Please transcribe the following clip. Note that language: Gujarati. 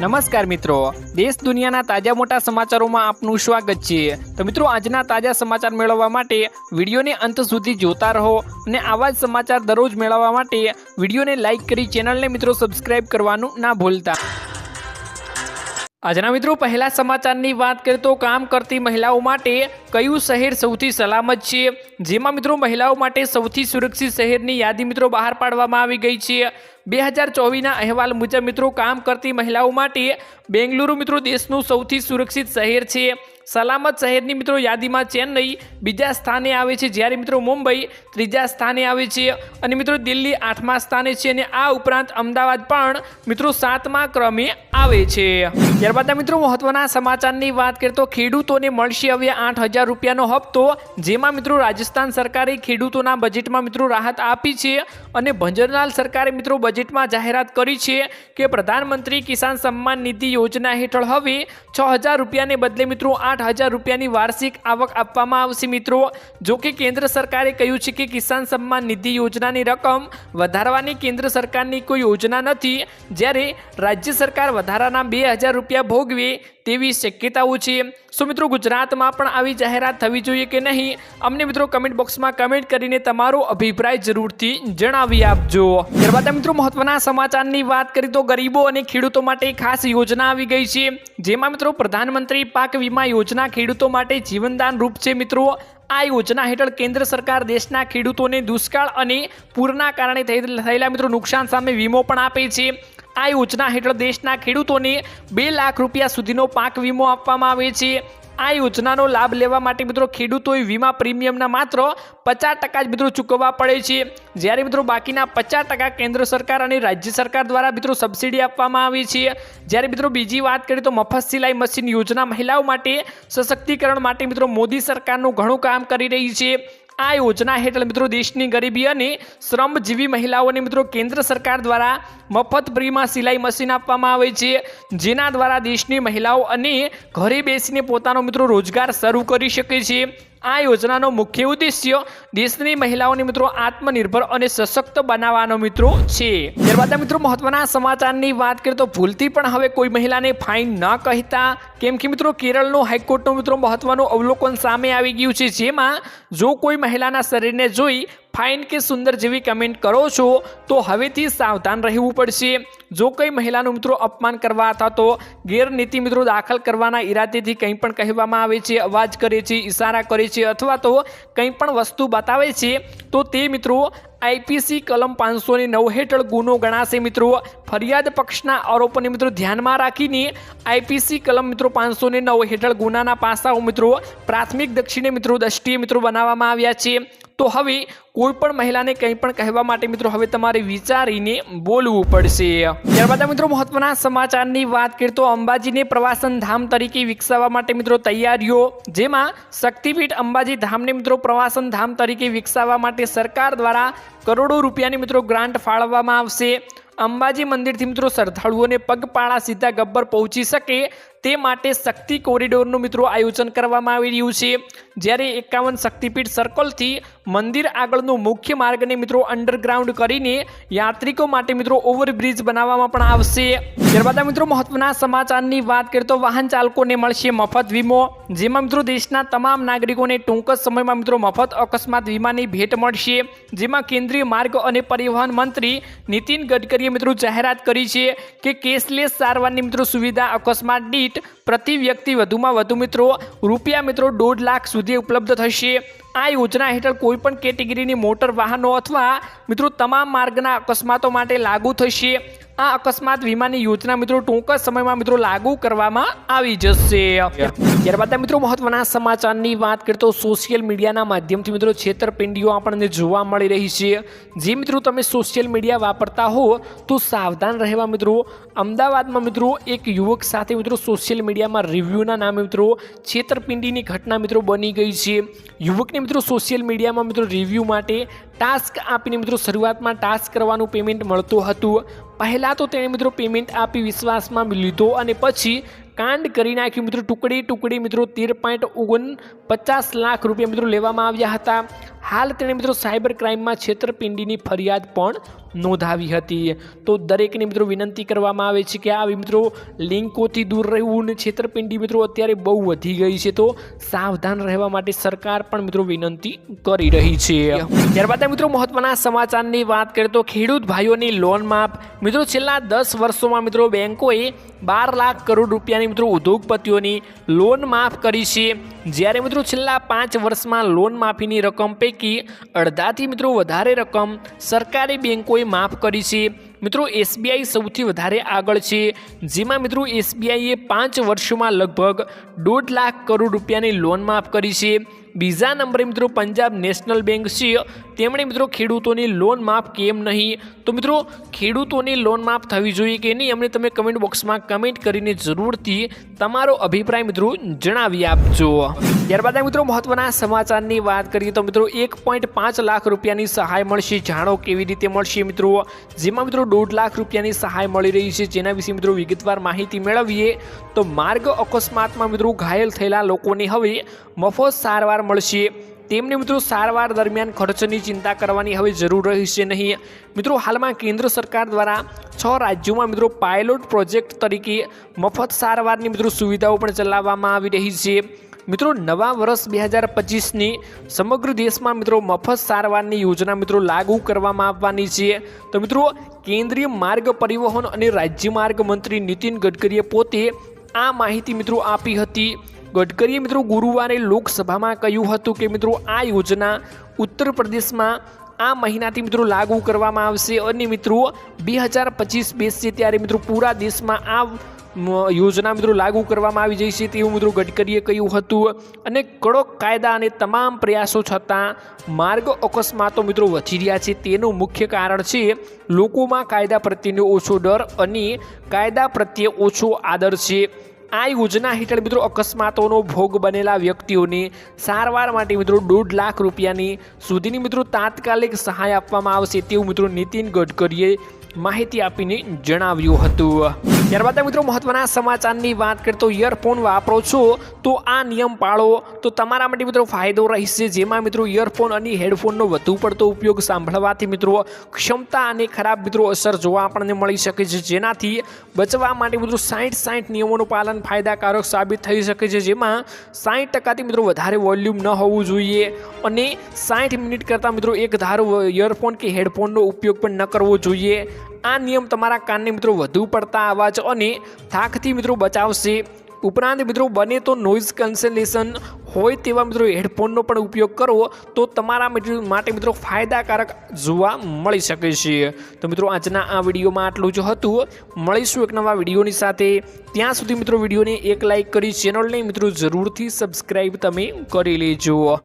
નમસ્કાર મિત્રો. દેશ દુનિયાના તાજા મોટા સમાચારોમાં આપનું સ્વાગત છે. તો મિત્રો, આજના તાજા સમાચાર મેળવવા માટે વિડીયોને અંત સુધી જોતા રહો અને આવા જ સમાચાર દરરોજ મેળવવા માટે વિડીયોને લાઇક કરી ચેનલને મિત્રો સબસ્ક્રાઇબ કરવાનું ના ભૂલતા. આજના મિત્રો, પહેલા સમાચારની વાત કરીએ તો કામ કરતી મહિલાઓ માટે કયું શહેર સૌથી સલામત છે? જેમાં મિત્રો, મહિલાઓ માટે સૌથી સુરક્ષિત શહેરની યાદી મિત્રો બહાર પાડવામાં આવી ગઈ છે. બે હજાર ચોવીસના અહેવાલ મુજબ મિત્રો કામ કરતી મહિલાઓ માટે બેંગલુરુ મિત્રો દેશનું સૌથી સુરક્ષિત શહેર છે. સલામત શહેરની મિત્રો યાદીમાં ચેન્નઈ બીજા સ્થાને આવે છે. જ્યારે મિત્રો મુંબઈ ત્રીજા સ્થાને આવે છે અને મિત્રો દિલ્હી આઠમા સ્થાને છે અને આ ઉપરાંત અમદાવાદ પણ મિત્રો સાતમા ક્રમે આવે છે. ત્યારબાદ મિત્રો મહત્વના સમાચારની વાત કરીએ તો ખેડૂતોને મળશે હવે આઠ હજાર રૂપિયાનો હપ્તો, જેમાં મિત્રો રાજસ્થાન સરકારે ખેડૂતોના બજેટમાં મિત્રો રાહત આપી છે અને ભંજરલાલ સરકારે મિત્રો બજેટમાં જાહેરાત કરી છે કે પ્રધાનમંત્રી કિસાન સન્માન નિધિ યોજના હેઠળ હવે છ હજાર રૂપિયાને બદલે મિત્રો આઠ હજાર રૂપિયાની વાર્ષિક આવક આપવામાં આવશે મિત્રો. જો કે કેન્દ્ર સરકારે કહ્યું છે કે કિસાન સન્માન નિધિ યોજનાની રકમ વધારવાની કેન્દ્ર સરકારની કોઈ યોજના નથી. જ્યારે રાજ્ય સરકાર વધારાના બે હજાર રૂપિયા ભોગવે તેવી શક્યતાઓ છે. શું મિત્રો, ગુજરાતમાં પણ આવી જાહેરાત થવી જોઈએ કે નહીં? અમને મિત્રો કમેન્ટ બોક્સમાં કમેન્ટ કરીને તમારો અભિપ્રાય જરૂરથી જણાવી આપજો. ત્યારબાદ મિત્રો મહત્વના સમાચારની વાત કરીએ તો ગરીબો અને ખેડૂતો માટે ખાસ યોજના આવી ગઈ છે. જેમાં મિત્રો પ્રધાનમંત્રી પાક વીમા યોજના ખેડૂતો માટે જીવનદાન રૂપ છે મિત્રો. આ યોજના હેઠળ કેન્દ્ર સરકાર દેશના ખેડૂતોને દુષ્કાળ અને પૂરના કારણે થયેલા મિત્રો નુકસાન સામે વીમો પણ આપે છે. આ યોજના હેઠળ દેશના ખેડૂતોને બે લાખ રૂપિયા સુધીનો પાક વીમો આપવામાં આવે છે. આ યોજનાનો લાભ લેવા માટે મિત્રો ખેડૂતોએ વીમા પ્રીમિયમના માત્ર પચાસ ટકા જ મિત્રો ચૂકવવા પડે છે. જ્યારે મિત્રો બાકીના પચાસ ટકા કેન્દ્ર સરકાર અને રાજ્ય સરકાર દ્વારા મિત્રો સબસિડી આપવામાં આવે છે. જ્યારે મિત્રો બીજી વાત કરીએ તો મફત સિલાઈ મશીન યોજના મહિલાઓ માટે સશક્તિકરણ માટે મિત્રો મોદી સરકારનું ઘણું કામ કરી રહી છે. આ યોજના હેઠળ મિત્રો દેશની ગરીબી અને શ્રમજીવી મહિલાઓને મિત્રો કેન્દ્ર સરકાર દ્વારા મફત ફ્રીમાં સિલાઈ મશીન આપવામાં આવે છે, જેના દ્વારા દેશની મહિલાઓ અને ઘરે બેસીને પોતાનો મિત્રો રોજગાર શરૂ કરી શકે છે. આ યોજનાનો મુખ્ય ઉદ્દેશ્ય દેશની મહિલાઓને મિત્રો આત્મનિર્ભર અને સશક્ત બનાવવાનો મિત્રો છે. ત્યારબાદ મિત્રો મહત્વના સમાચારની વાત કરીએ તો ભૂલથી પણ હવે કોઈ મહિલાને ફાઇન ન કહેતા. કેમ કે મિત્રો કેરળનું હાઈકોર્ટનું મિત્રો મહત્વનું અવલોકન સામે આવી ગયું છે. જેમાં જો કોઈ મહિલાના શરીરને જોઈ ફાઇન કે સુંદર જેવી કમેન્ટ કરો છો, તો હવેથી સાવધાન રહેવું પડશે. જો કંઈ મહિલાનું મિત્રો અપમાન કરવા અથવા તો ગેરનીતિ મિત્રો દાખલ કરવાના ઈરાદેથી કંઈ પણ કહેવામાં આવે છે, અવાજ કરે છે, ઈશારા કરે છે અથવા તો કંઈ પણ વસ્તુ બતાવે છે, તો તે મિત્રો આઈપીસી કલમ પાંચસો ને નવ હેઠળ ગુનો ગણાશે મિત્રો. ફરિયાદ પક્ષના આરોપોને મિત્રો ધ્યાનમાં રાખીને આઈપીસી કલમ મિત્રો પાંચસો ને નવ હેઠળ ગુનાના પાસાઓ મિત્રો પ્રાથમિક દક્ષિણે મિત્રો દ્રષ્ટિએ મિત્રો બનાવવામાં આવ્યા છે. તો હવે કોઈ પણ મહિલાને કંઈ પણ કહેવા માટે મિત્રો હવે તમારે વિચારીને બોલવું પડશે. ત્યારબાદ મિત્રો મહત્વના સમાચારની વાત કરીએ તો અંબાજીને પ્રવાસન ધામ તરીકે વિકસાવવા માટે મિત્રો તૈયારીઓ, જેમાં શક્તિપીઠ અંબાજી ધામને મિત્રો પ્રવાસન ધામ તરીકે વિકસાવવા માટે સરકાર દ્વારા કરોડો રૂપિયાની મિત્રો ગ્રાન્ટ ફાળવવામાં આવશે. અંબાજી મંદિરથી મિત્રો શ્રદ્ધાળુઓને પગપાળા સીધા ગબ્બર પહોંચી શકે તે માટે શક્તિ કોરિડોરનું મિત્રો આયોજન કરવામાં આવી રહ્યું છે. જ્યારે એકાવન શક્તિપીઠ સર્કલથી મંદિર આગળનું મુખ્ય માર્ગને મિત્રો અંડરગ્રાઉન્ડ કરીને યાત્રિકો માટે મિત્રો ઓવરબ્રિજ બનાવવામાં પણ આવશે. ત્યારબાદ મિત્રો મહત્વના સમાચારની વાત કરીએ તો વાહન ચાલકોને મળશે મફત વીમો. જેમાં મિત્રો દેશના તમામ નાગરિકોને ટૂંક જ સમયમાં મિત્રો મફત અકસ્માત વીમાની ભેટ મળશે. જેમાં કેન્દ્રીય માર્ગ અને પરિવહન મંત્રી નીતિન ગડકરીએ મિત્રો જાહેરાત કરી છે કે કેશલેસ સારવારની મિત્રો સુવિધા અકસ્માત દીઠ પ્રતિ વ્યક્તિ વધુમાં વધુ મિત્રો રૂપિયા મિત્રો દોઢ લાખ સુધી ઉપલબ્ધ થશે. આ યોજના હેઠળ કોઈપણ કેટેગરીની મોટર વાહનો અથવા મિત્રો તમામ માર્ગના અકસ્માતો માટે લાગુ થશે. આ અકસ્માત વીમાની યોજના મિત્રો ટૂંક સમયમાં મિત્રો લાગુ કરવામાં આવી જશે. ત્યારબાદ મિત્રો મહત્વના સમાચારની વાત કરીએ તો સોશિયલ મીડિયાના માધ્યમથી મિત્રો છેતરપિંડીઓ આપણને જોવા મળી રહી છે. જે મિત્રો તમે સોશિયલ મીડિયા વાપરતા હો તો સાવધાન રહેવા મિત્રો. અમદાવાદમાં મિત્રો એક યુવક સાથે મિત્રો સોશિયલ મીડિયામાં રિવ્યૂના નામે મિત્રો છેતરપિંડીની ઘટના મિત્રો બની ગઈ છે. યુવકને મિત્રો સોશિયલ મીડિયામાં મિત્રો રિવ્યૂ માટે ટાસ્ક આપીને મિત્રો શરૂઆતમાં ટાસ્ક કરવાનું પેમેન્ટ મળતું હતું. પહેલાં તો તેણે મિત્રો પેમેન્ટ આપી વિશ્વાસમાં લીધો અને પછી કાંડ કરી નાખ્યું. મિત્રો ટુકડી ટુકડી મિત્રો તેર પોઈન્ટ ઓગણ પચાસ લાખ રૂપિયા મિત્રો લેવામાં આવ્યા હતા. હાલ તેણે મિત્રો સાયબર ક્રાઇમમાં છેતરપિંડીની ફરિયાદ પણ નોંધાવી હતી. તો દરેકને મિત્રો વિનંતી કરવામાં આવે છે કે આવી મિત્રો લિંકોથી દૂર રહેવું અને છેતરપિંડી મિત્રો અત્યારે બહુ વધી ગઈ છે. તો સાવધાન રહેવા માટે સરકાર પણ મિત્રો વિનંતી કરી રહી છે. ત્યારબાદ મિત્રો મહત્વના સમાચારની વાત કરીએ તો ખેડૂત ભાઈઓની લોન માફ. મિત્રો છેલ્લા દસ વર્ષોમાં મિત્રો બેન્કોએ બાર લાખ કરોડ રૂપિયાની મિત્રો ઉદ્યોગપતિઓની લોન માફ કરી છે. જ્યારે મિત્રો છેલ્લા પાંચ વર્ષમાં લોન માફીની રકમ પૈકી અડધાથી મિત્રો વધારે રકમ સરકારી બેંકોએ માફ કરી છે મિત્રો એસબીઆઈ સૌથી વધારે આગળ છે, જેમાં મિત્રો એસબીઆઈએ પાંચ વર્ષોમાં લગભગ દોઢ લાખ કરોડ રૂપિયાની લોન માફ કરી છે. બીજા નંબરે મિત્રો, પંજાબ નેશનલ બેંક છે. તેમણે મિત્રો, ખેડૂતોની લોન માફ કેમ નહીં? તો મિત્રો, ખેડૂતોની લોન માફ થવી જોઈએ કે નહીં, અમને તમે કમેન્ટ બોક્સમાં કમેન્ટ કરીને જરૂરથી તમારો અભિપ્રાય મિત્રો જણાવી આપજો. ત્યારબાદ મિત્રો, મહત્વના સમાચારની વાત કરીએ તો મિત્રો, એક લાખ રૂપિયાની સહાય મળશે. જાણો કેવી રીતે મળશે મિત્રો? જેમાં મિત્રો દોઢ લાખ રૂપિયાની સહાય મળી રહી છે. જેના વિશે મિત્રો વિગતવાર માહિતી મેળવીએ તો માર્ગ અકસ્માતમાં મિત્રો ઘાયલ થયેલા લોકોને હવે મફત સારવાર મળશે. તેમને મિત્રો સારવાર દરમિયાન ખર્ચની ચિંતા કરવાની હવે જરૂર રહેશે નહીં. મિત્રો હાલમાં કેન્દ્ર સરકાર દ્વારા છ રાજ્યોમાં મિત્રો પાયલોટ પ્રોજેક્ટ તરીકે મફત સારવારની મિત્રો સુવિધાઓ પણ ચલાવવામાં આવી રહી છે. મિત્રો, નવા વર્ષ બે હજાર પચીસની સમગ્ર દેશમાં મિત્રો મફત સારવારની યોજના મિત્રો લાગુ કરવામાં આવવાની છે. તો મિત્રો, કેન્દ્રીય માર્ગ પરિવહન અને રાજ્ય માર્ગ મંત્રી નીતિન ગડકરીએ પોતે આ માહિતી મિત્રો આપી હતી. ગડકરીએ મિત્રો ગુરુવારે લોકસભામાં કહ્યું હતું કે મિત્રો, આ યોજના ઉત્તર પ્રદેશમાં આ મહિનાથી મિત્રો લાગુ કરવામાં આવશે અને મિત્રો, બે હજાર પચીસ બેસશે ત્યારે મિત્રો પૂરા દેશમાં આ યોજના મિત્રો લાગુ કરવામાં આવી જશે તેવું મિત્રો ગડકરીએ કહ્યું હતું. અને કડક કાયદા અને તમામ પ્રયાસો છતાં માર્ગ અકસ્માતો મિત્રો વધી રહ્યા છે. તેનું મુખ્ય કારણ છે લોકોમાં કાયદા પ્રત્યેનો ઓછો ડર અને કાયદા પ્રત્યે ઓછો આદર છે. આ યોજના હેઠળ મિત્રો અકસ્માતોનો ભોગ બનેલા વ્યક્તિઓને સારવાર માટે મિત્રો દોઢ લાખ રૂપિયાની સુધીની મિત્રો તાત્કાલિક સહાય આપવામાં આવશે તેવું મિત્રો નીતિન ગડકરીએ માહિતી આપીને જણાવ્યું હતું. ત્યારબાદ મિત્રો મહત્વના સમાચારની વાત કરીએ તો ઇયરફોન વાપરો છો તો આ નિયમ પાળો. તો તમારા માટે મિત્રો ફાયદો રહેશે. જેમાં મિત્રો ઇયરફોન અને હેડફોનનો વધુ પડતો ઉપયોગ સાંભળવાથી મિત્રો ક્ષમતા અને ખરાબ મિત્રો અસર જોવા આપણને મળી શકે છે. જેનાથી બચવા માટે મિત્રો સાઠ સાઠ નિયમોનું પાલન ફાયદાકારક સાબિત થઈ શકે છે. જેમાં સાઠ ટકાથી મિત્રો વધારે વોલ્યુમ ન હોવું જોઈએ અને સાઠ મિનિટ કરતાં મિત્રો એક ધારો ઇયરફોન કે હેડફોનનો ઉપયોગ પણ ન કરવો જોઈએ. આ નિયમ તમારા કાનને મિત્રો વધુ પડતા અવાજ અને થાકથી મિત્રો બચાવશે. ઉપરાંત મિત્રો બને તો નોઇઝ કેન્સલેશન હોય તેવા મિત્રો હેડફોનનો પણ ઉપયોગ કરવો તો તમારા માટે મિત્રો ફાયદાકારક જોવા મળી શકે છે. તો મિત્રો આજના આ વિડીયોમાં આટલું જ હતું. મળીશું એક નવા વિડીયોની સાથે. ત્યાં સુધી મિત્રો વિડીયોને એક લાઇક કરી ચેનલને મિત્રો જરૂરથી સબસ્ક્રાઈબ તમે કરી લેજો.